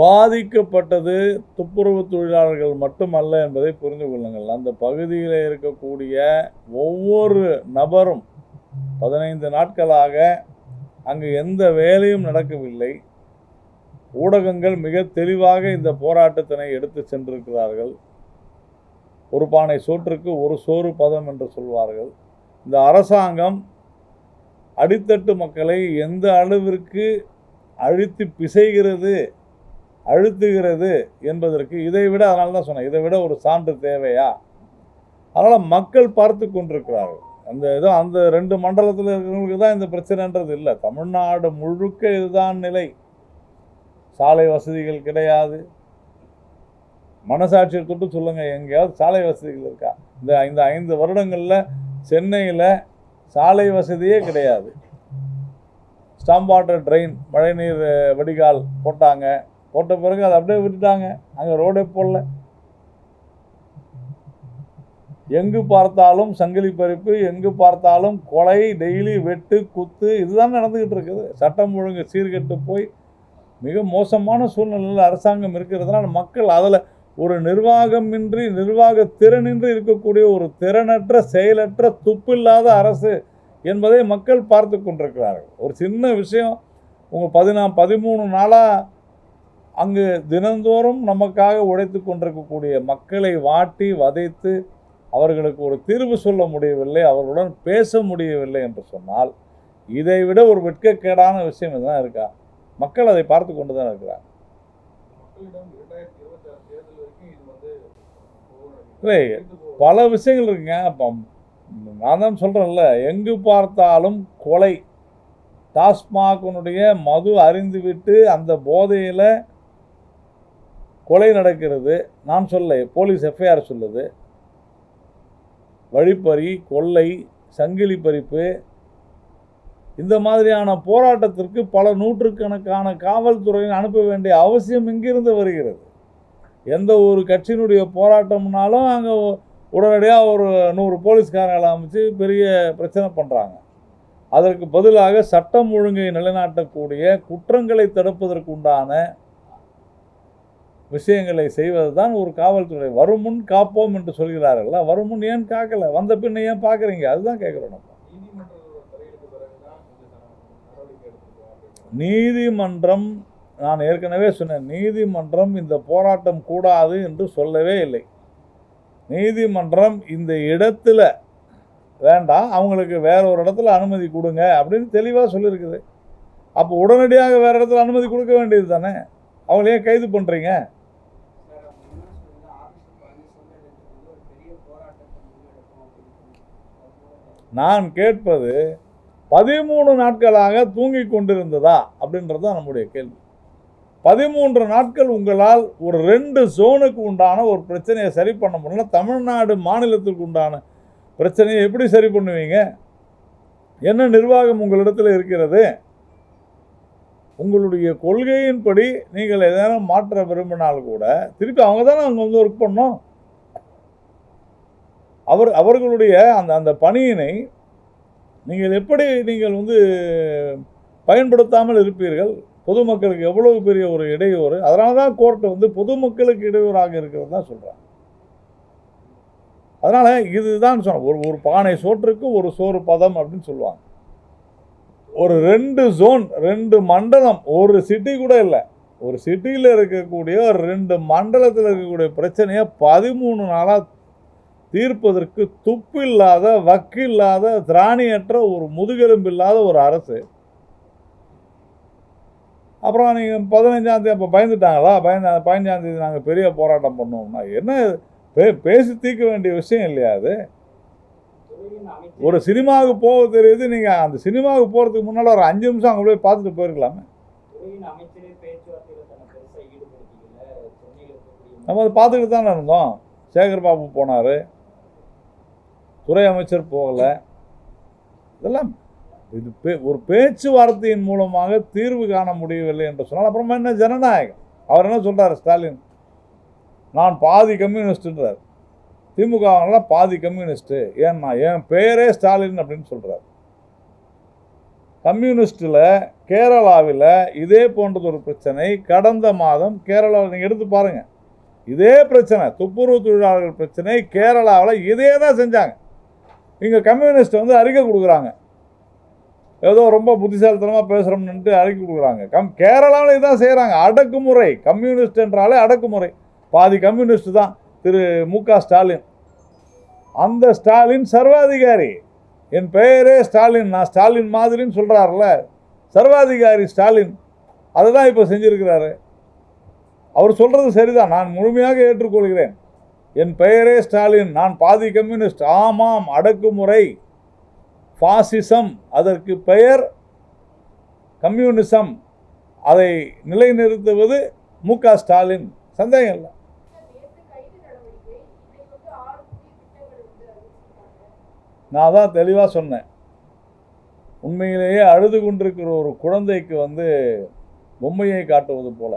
பாதிக்கப்பட்டது துப்புரவு தொழிலாளர்கள் மட்டுமல்ல என்பதை புரிந்து கொள்ளுங்கள். அந்த பகுதியில் இருக்கக்கூடிய ஒவ்வொரு நபரும் பதினைந்து நாட்களாக அங்கு எந்த வேலையும் நடக்கவில்லை. ஊடகங்கள் மிக தெளிவாக இந்த போராட்டத்தினை எடுத்து சென்றிருக்கிறார்கள். ஒரு பானை சோற்றுக்கு ஒரு சோறு பதம் என்று சொல்வார்கள். இந்த அரசாங்கம் அடித்தட்டு மக்களை எந்த அளவிற்கு அழித்து பிசைகிறது அழுத்துகிறது என்பதற்கு இதை விட அதனால தான் சொன்னேன். இதை விட ஒரு சான்று தேவையா? அதனால் மக்கள் பார்த்து கொண்டிருக்கிறார்கள். அந்த இதோ அந்த ரெண்டு மண்டலத்தில் இருக்கிறவங்களுக்கு தான் இந்த பிரச்சனைன்றது இல்லை. தமிழ்நாடு முழுக்க இதுதான் நிலை. சாலை வசதிகள் கிடையாது. மனசாட்சியை தொட்டு சொல்லுங்கள் எங்கேயாவது சாலை வசதிகள் இருக்கா? இந்த இந்த ஐந்து வருடங்களில் சென்னையில் சாலை வசதியே கிடையாது. ஸ்டாம்பாட்டர் ட்ரெயின் மழைநீர் வடிகால் போட்டாங்க. போட்ட பிறகு அதை அப்படியே விட்டுட்டாங்க. அங்கே ரோடே போடல. எங்கு பார்த்தாலும் சங்கிலி பறிப்பு எங்கு பார்த்தாலும் கொலை டெய்லி வெட்டு குத்து இதுதான் நடந்துக்கிட்டு இருக்குது. சட்டம் ஒழுங்கு சீர்கெட்டு போய் மிக மோசமான சூழ்நிலையில் அரசாங்கம் இருக்கிறதுனால மக்கள் அதில் ஒரு நிர்வாகமின்றி நிர்வாக திறனின்றி இருக்கக்கூடிய ஒரு திறனற்ற செயலற்ற துப்பில்லாத அரசு என்பதை மக்கள் பார்த்து கொண்டிருக்கிறார்கள். ஒரு சின்ன விஷயம் உங்கள் பதினா பதிமூணு நாளாக அங்கு தினந்தோறும் நமக்காக உழைத்து கொண்டிருக்கக்கூடிய மக்களை வாட்டி வதைத்து அவர்களுக்கு ஒரு தீர்வு சொல்ல முடியவில்லை அவர்களுடன் பேச முடியவில்லை என்று சொன்னால் இதை விட ஒரு வெட்கக்கேடான விஷயம் எதுனா இருக்கா? மக்கள் அதை பார்த்து கொண்டு தான் இருக்கிறார் இல்லை. பல விஷயங்கள் இருக்குங்க. அப்போ நான் தான் சொல்கிறேன்ல எங்கு பார்த்தாலும் கொலை. டாஸ்மாகனுடைய மது அறிந்துவிட்டு அந்த போதையில் கொலை நடக்கிறது. நான் சொல்ல போலீஸ் எஃப்ஐஆர் சொல்லுது. வழிப்பறி கொள்ளை சங்கிலி பறிப்பு இந்த மாதிரியான போராட்டத்திற்கு பல நூற்றுக்கணக்கான காவல்துறையின் அனுப்ப வேண்டிய அவசியம் இங்கிருந்து வருகிறது. எந்த ஒரு கட்சியினுடைய போராட்டம்னாலும் அங்கே உடனடியாக ஒரு நூறு போலீஸ்காரங்களை அமைச்சு பெரிய பிரச்சனை பண்ணுறாங்க அதற்கு பதிலாக சட்டம் ஒழுங்கை நிலைநாட்டக்கூடிய குற்றங்களை தடுப்பதற்குண்டான விஷயங்களை செய்வது தான் ஒரு காவல்துறை. வருமுன் காப்போம் என்று சொல்கிறார்கள்ல வருமுன் ஏன் காக்கல? வந்த பின்ன ஏன் பார்க்குறீங்க? அதுதான் கேட்குறோம் நம்ம. நீதிமன்றம் நான் ஏற்கனவே சொன்னேன் நீதிமன்றம் இந்த போராட்டம் கூடாது என்று சொல்லவே இல்லை. நீதிமன்றம் இந்த இடத்துல வேண்டாம் அவங்களுக்கு வேற ஒரு இடத்துல அனுமதி கொடுங்க அப்படின்னு தெளிவாக சொல்லியிருக்குது அப்போ உடனடியாக வேறு இடத்துல அனுமதி கொடுக்க வேண்டியது தானே? அவங்கள ஏன் கைது பண்ணுறீங்க சார் அவங்க என்ன சொல்லுங்க ஆபீஸ் பழனிசாமி வந்து ஒரு பெரிய போராட்டத்தை முன்னெடுப்போம் அப்படின்னு சொல்லி நான் கேட்பது பதிமூணு நாட்களாக தூங்கி கொண்டிருந்ததா அப்படின்றது தான் நம்முடைய கேள்வி. பதிமூன்று நாட்கள் உங்களால் ஒரு ரெண்டு ஜோனுக்கு உண்டான ஒரு பிரச்சனையை சரி பண்ண முடியல. தமிழ்நாடு மாநிலத்துக்கு உண்டான பிரச்சனையை எப்படி சரி பண்ணுவீங்க? என்ன நிர்வாகம் உங்களிடத்தில் இருக்கிறது? உங்களுடைய கொள்கையின்படி நீங்கள் ஏதேனும் மாற்ற விரும்பினால் கூட திருப்பி அவங்க தானே அங்கே வந்து ஒர்க் பண்ணோம் அவர் அவர்களுடைய அந்த அந்த பணியினை நீங்கள் எப்படி நீங்கள் வந்து பயன்படுத்தாமல் இருப்பீர்கள்? பொதுமக்களுக்கு எவ்வளவு பெரிய ஒரு இடையூறு? அதனால தான் கோர்ட்டு வந்து பொதுமக்களுக்கு இடையூறாக இருக்கிறது தான் சொல்கிறாங்க அதனால் இதுதான் சொன்ன ஒரு ஒரு பானை சோற்றுக்கு ஒரு சோறு பதம் அப்படின்னு சொல்லுவாங்க. ஒரு ரெண்டு ஜோன் ரெண்டு மண்டலம் ஒரு சிட்டி கூட இல்லை. ஒரு சிட்டியில் இருக்கக்கூடிய ஒரு ரெண்டு மண்டலத்தில் இருக்கக்கூடிய பிரச்சனையை பதிமூணு நாளாக தீர்ப்பதற்கு துப்பு இல்லாத வக்கு இல்லாத திராணியற்ற ஒரு முதுகெலும்பு இல்லாத ஒரு அரசு. அப்புறம் நீங்கள் பதினஞ்சாந்தேதி அப்போ பயந்துட்டாங்களா? பயந்த பதினஞ்சாந்தேதி நாங்கள் பெரிய போராட்டம் பண்ணுவோம்னா என்ன? பே பேசி தீர்க்க வேண்டிய விஷயம் இல்லையா அது? ஒரு சினிமாவுக்கு போக தெரியுது. நீங்கள் அந்த சினிமாவுக்கு போகிறதுக்கு முன்னால் ஒரு அஞ்சு நிமிஷம் அங்கே போய் பார்த்துட்டு போயிருக்கலாமே. நம்ம அதை பார்த்துக்கிட்டு தானே இருந்தோம். சேகர் பாபு போனார். துறை அமைச்சர் போகலை. இதெல்லாம் இது பே ஒரு பேச்சுவார்த்தையின் மூலமாக தீர்வு காண முடியவில்லை என்று சொன்னால் அப்புறமா என்ன ஜனநாயகம்? அவர் என்ன சொல்கிறார் ஸ்டாலின்? நான் பாதி கம்யூனிஸ்ட்ன்றார். திமுகவெல்லாம் பாதி கம்யூனிஸ்ட்டு. ஏன்னா என் பேரே ஸ்டாலின் அப்படின்னு சொல்கிறார் கம்யூனிஸ்டில் கேரளாவில் இதே போன்றது ஒரு பிரச்சனை. கடந்த மாதம் கேரளாவில் நீங்கள் எடுத்து பாருங்கள் இதே பிரச்சனை துப்புரவு தொழிலாளர்கள் பிரச்சனை கேரளாவில் இதே தான் செஞ்சாங்க. இங்கே கம்யூனிஸ்ட் வந்து அறிக்கை கொடுக்குறாங்க. ஏதோ ரொம்ப புத்திசாலித்தனமாக பேசுகிறோம்னுட்டு அறிக்கை கொடுக்குறாங்க. கம் கேரளாவில் இதான் செய்கிறாங்க அடக்குமுறை. கம்யூனிஸ்ட் என்றாலே அடக்குமுறை. பாதி கம்யூனிஸ்ட் தான். திரு மு க ஸ்டாலின். அந்த ஸ்டாலின் சர்வாதிகாரி. என் பெயரே ஸ்டாலின். நான் ஸ்டாலின் மாதிரின்னு சொல்கிறாருல சர்வாதிகாரி ஸ்டாலின். அதை தான் இப்போ செஞ்சுருக்கிறாரு. அவர் சொல்கிறது சரிதான். நான் முழுமையாக ஏற்றுக்கொள்கிறேன். என் பெயரே ஸ்டாலின் நான் பாதி கம்யூனிஸ்ட். ஆமாம் அடக்குமுறை. ஃபாசிசம் அதற்கு பெயர் கம்யூனிசம். அதை நிலைநிறுத்துவது மு க ஸ்டாலின். சந்தேகம் இல்லை. நான் தான் தெளிவாக சொன்னேன். உண்மையிலேயே அழுது கொண்டிருக்கிற ஒரு குழந்தைக்கு வந்து பொம்மையை காட்டுவது போல.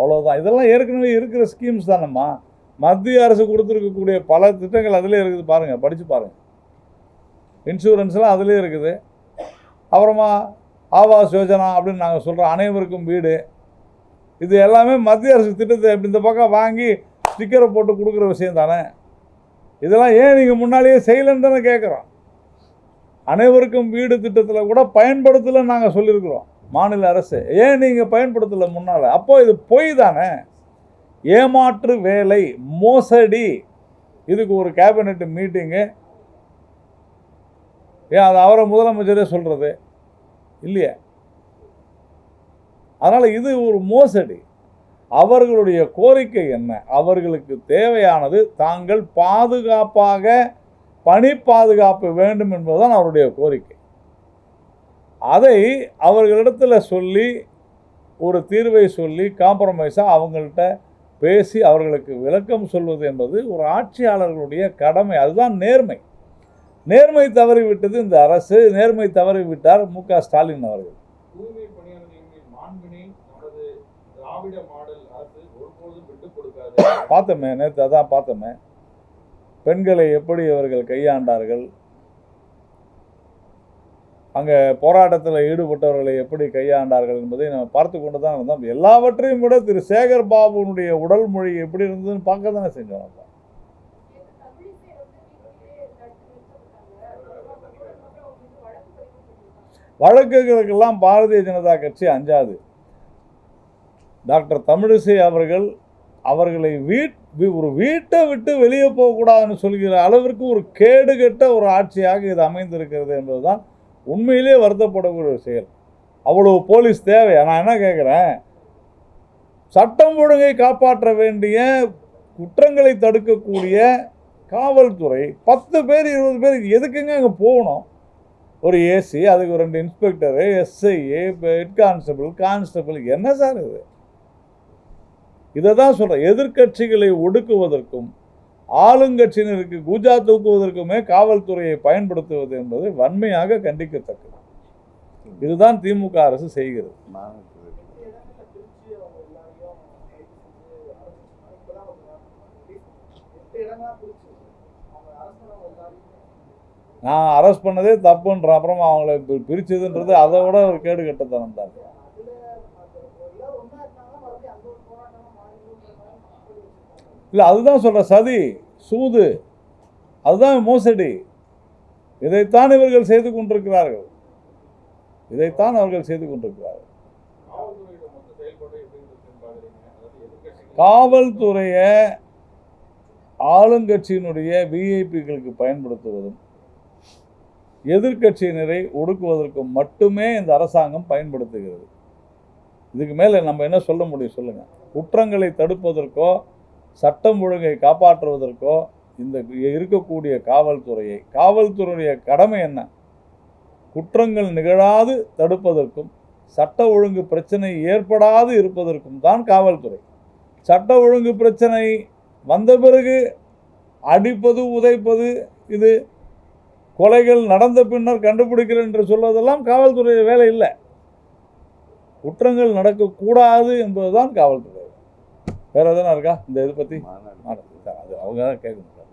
அவ்வளோதான் இதெல்லாம் ஏற்கனவே இருக்கிற ஸ்கீம்ஸ் தானம்மா. மத்திய அரசு கொடுத்துருக்கக்கூடிய பல திட்டங்கள் அதிலே இருக்குது பாருங்கள் படித்து பாருங்கள் இன்சூரன்ஸ்லாம் அதிலே இருக்குது. அப்புறமா ஆவாஸ் யோஜனா அப்படின்னு நாங்கள் சொல்கிறோம் அனைவருக்கும் வீடு. இது எல்லாமே மத்திய அரசு திட்டத்தை இப்படி இந்த பக்கம் வாங்கி ஸ்டிக்கரை போட்டு கொடுக்குற விஷயம் தானே. இதெல்லாம் ஏன் நீங்கள் முன்னாலேயே செய்யலைன்னு தானே கேட்குறோம் அனைவருக்கும் வீடு திட்டத்தில் கூட பயன்படுத்தலைன்னு நாங்கள் சொல்லியிருக்கிறோம். மாநில அரசு. ஏன் நீங்கள் பயன்படுத்தலை முன்னால்? அப்போது இது பொய் தானே? ஏமாற்று வேலை மோசடி. இதுக்கு ஒரு கேபினெட் மீட்டிங்கு ஏன் அது அவரை முதலமைச்சரே சொல்கிறது இல்லையே. அதனால் இது ஒரு மோசடி. அவர்களுடைய கோரிக்கை என்ன? அவர்களுக்கு தேவையானது தாங்கள் பாதுகாப்பாக பணி பாதுகாப்பு வேண்டும் என்பதுதான் அவருடைய கோரிக்கை. அதை அவர்களிடத்தில் சொல்லி ஒரு தீர்வை சொல்லி காம்ப்ரமைஸாக அவங்கள்ட்ட பேசி அவர்களுக்கு விளக்கம் சொல்வது என்பது ஒரு ஆட்சியாளர்களுடைய கடமை. அதுதான் நேர்மை. நேர்மை தவறிவிட்டது இந்த அரசு. நேர்மை தவறிவிட்டார் மு க ஸ்டாலின் அவர்கள். பார்த்தோமே நேற்று அதான் பார்த்தோமே. பெண்களை எப்படி அவர்கள் கையாண்டார்கள்? அங்கே போராட்டத்தில் ஈடுபட்டவர்களை எப்படி கையாண்டார்கள் என்பதை நம்ம பார்த்து கொண்டு தான் இருந்தோம் எல்லாவற்றையும் விட திரு சேகர் பாபுனுடைய உடல் மொழி எப்படி இருந்ததுன்னு பார்க்க தானே செஞ்சோம் நம்ம வழக்குகளுக்கெல்லாம் பாரதிய ஜனதா கட்சி அஞ்சாது. டாக்டர் தமிழிசை அவர்கள் அவர்களை வீட் ஒரு வீட்டை விட்டு வெளியே போகக்கூடாதுன்னு சொல்கிற அளவிற்கு ஒரு கேடுகெட்ட ஒரு ஆட்சியாக இது அமைந்திருக்கிறது என்பதுதான் உண்மையிலே வருத்தப்படக்கூடிய ஒரு செயல். அவ்வளவு போலீஸ் தேவை. நான் என்ன கேட்குறேன் சட்டம் ஒழுங்கை காப்பாற்ற வேண்டிய குற்றங்களை தடுக்கக்கூடிய காவல்துறை பத்து பேர் இருபது பேர் எதுக்குங்க அங்கே போகணும்? ஒரு ஏசி அதுக்கு ரெண்டு inspector SI head constable constable என்ன சார் இது? இதை தான் சொல்கிறேன் எதிர்க்கட்சிகளை ஒடுக்குவதற்கும் ஆளுங்கட்சியினருக்கு கூஜா தூக்குவதற்குமே காவல்துறையை பயன்படுத்துவது என்பது வன்மையாக கண்டிக்கத்தக்கது. இதுதான் திமுக அரசு செய்கிறது. நான் அரெஸ்ட் பண்ணதே தப்புன்ற அப்புறமா அவங்கள பிரிச்சதுன்றது அதை விட ஒரு கேடு கட்டத்தனம் தான் அதுல அந்த எல்லாம் ஒண்ணா இருந்தாங்கன்னா மறுபடியும் அந்த ஒரு போராட்டமா மாறிடுன்ற மாதிரி மக்கள் வச்சிருக்காங்க இல்லை அதுதான் சொல்கிற சதி சூது. அதுதான் மோசடி. இதைத்தான் இவர்கள் செய்து கொண்டிருக்கிறார்கள். இதைத்தான் அவர்கள் செய்து கொண்டிருக்கிறார்கள். காவல்துறையை ஆளுங்கட்சியினுடைய விஐபிகளுக்கு பயன்படுத்துவதும் எதிர்கட்சியினரை ஒடுக்குவதற்கும் மட்டுமே இந்த அரசாங்கம் பயன்படுத்துகிறது. இதுக்கு மேலே நம்ம என்ன சொல்ல முடியும் சொல்லுங்கள் குற்றங்களை தடுப்பதற்கோ சட்டம் ஒழுங்கை காப்பாற்றுவதற்கோ இந்த இருக்கக்கூடிய காவல்துறையை காவல்துறையுடைய கடமை என்ன? குற்றங்கள் நிகழாது தடுப்பதற்கும் சட்ட ஒழுங்கு பிரச்சனை ஏற்படாது இருப்பதற்கும் தான் காவல்துறை. சட்ட ஒழுங்கு பிரச்சனை வந்த பிறகு அடிப்பது உதைப்பது இது கொலைகள் நடந்த பின்னர் கண்டுபிடிக்கிறேன் என்று சொல்வதெல்லாம் காவல்துறையில் வேலை இல்லை. குற்றங்கள் நடக்கக்கூடாது என்பதுதான் காவல்துறை. வேற எதனா இருக்கா? இந்த இதை பற்றி அது அவங்க தான் கேட்கணும் சார்.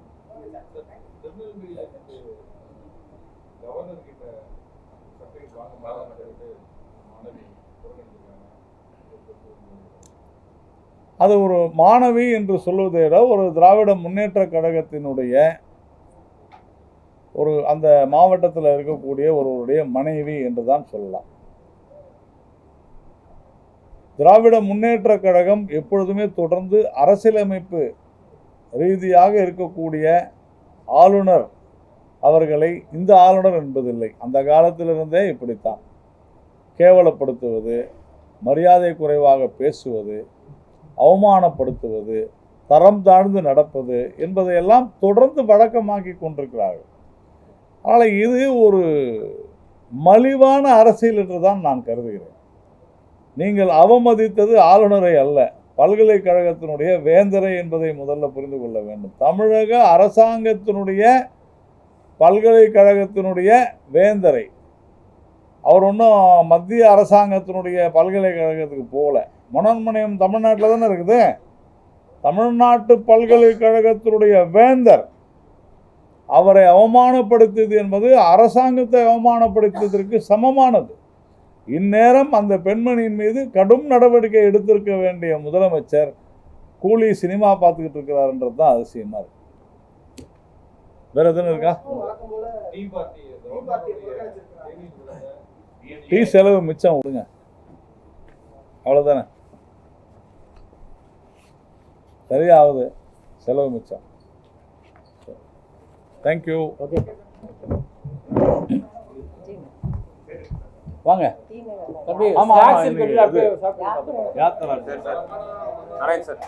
அது ஒரு மாணவி என்று சொல்வதை விட ஒரு திராவிட முன்னேற்ற கழகத்தினுடைய ஒரு அந்த மாவட்டத்தில் இருக்கக்கூடிய ஒருவருடைய மனைவி என்று தான் சொல்லலாம். திராவிட முன்னேற்ற கழகம் எப்பொழுதுமே தொடர்ந்து அரசியலமைப்பு ரீதியாக இருக்கக்கூடிய ஆளுநர் அவர்களை இந்த ஆளுநர் என்பதில்லை. அந்த காலத்திலிருந்தே இப்படித்தான். கேவலப்படுத்துவது மரியாதை குறைவாக பேசுவது அவமானப்படுத்துவது தரம் தாழ்ந்து நடப்பது என்பதையெல்லாம் தொடர்ந்து வழக்கமாக்கி கொண்டிருக்கிறார்கள். ஆனால் இது ஒரு மலிவான அரசியல் என்று தான் நான் கருதுகிறேன். நீங்கள் அவமதித்தது ஆளுநரை அல்ல பல்கலைக்கழகத்தினுடைய வேந்தரை என்பதை முதல்ல புரிந்து கொள்ள வேண்டும். தமிழக அரசாங்கத்தினுடைய பல்கலைக்கழகத்தினுடைய வேந்தரை. அவர் ஒன்றும் மத்திய அரசாங்கத்தினுடைய பல்கலைக்கழகத்துக்கு போகல. மனோன்மணியம் தமிழ்நாட்டில் தானே இருக்குது? தமிழ்நாட்டு பல்கலைக்கழகத்தினுடைய வேந்தர். அவரை அவமானப்படுத்தியது என்பது அரசாங்கத்தை அவமானப்படுத்தியதற்கு சமமானது. இந்நேரம் அந்த பெண்மணியின் மீது கடும் நடவடிக்கை எடுத்திருக்க வேண்டிய முதலமைச்சர் கூலி சினிமா பார்த்துக்கிட்டு இருக்கிறாருன்றது தான் அதிசயமாக இருக்கு. வேற எதுவும் இருக்கா? டீ செலவு மிச்சம் விடுங்க. அவ்வளோதானே சரியாகுது. செலவு மிச்சம். தேங்க்யூ வாங்க. அப்படியே ஆமா, ஆமா, snacks இன்னைக்கு இருக்கிறது அப்படியே இது. சாப்பிட்டு யாத்திரா நாராயண் சார்.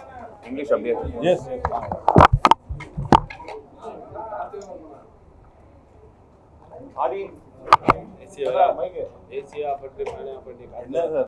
இங்கிலீஷ் அப்படியே எஸ் எஸ் வாங்க ஆதி ஏசியா பட்டு மேலே பண்ணி என்ன சார்?